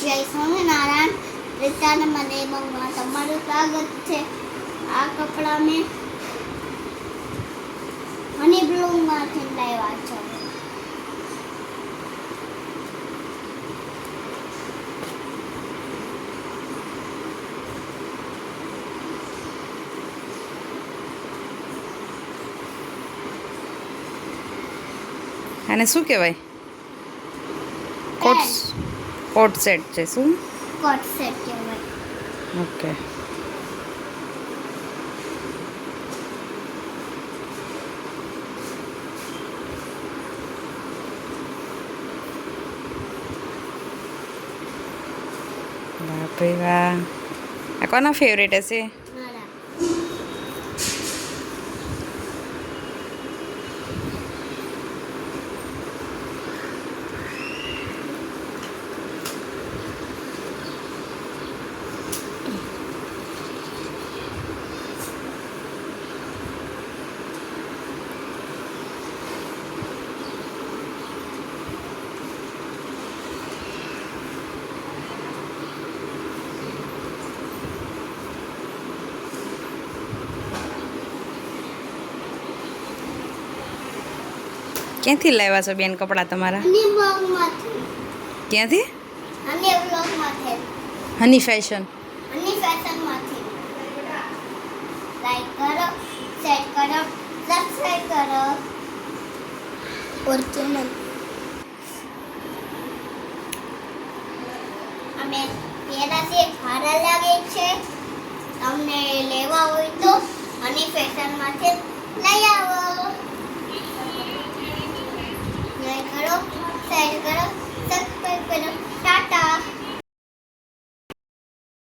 જય સ્વામિનારાયણ. રીતાને મને મંગમાં તમારું સ્વાગત છે આ કપડાં મેં હની બ્લૂમાંથી લાવ્યા છે. અને શું કહેવાય? કોટ કોટ સેટ છે શું? કોટ સેટ કહેવાય. ઓકે. બાપરે વાહ. આ કોના ફેવરેટ હશે? ક્યાંથી લાવ્યા છો બેન કપડાં તમારા? ક્યાંથી? Honey honey fashion. હની ફેશનમાંથી. લાઈક કરો શેર કરો સબસ્ક્રાઈબ કરો. ઓર ચેનલ અમે પહેલાથી સારા લાગે છે. તમને લેવા હોય તો હની ફેશનમાંથી લઈ આવો.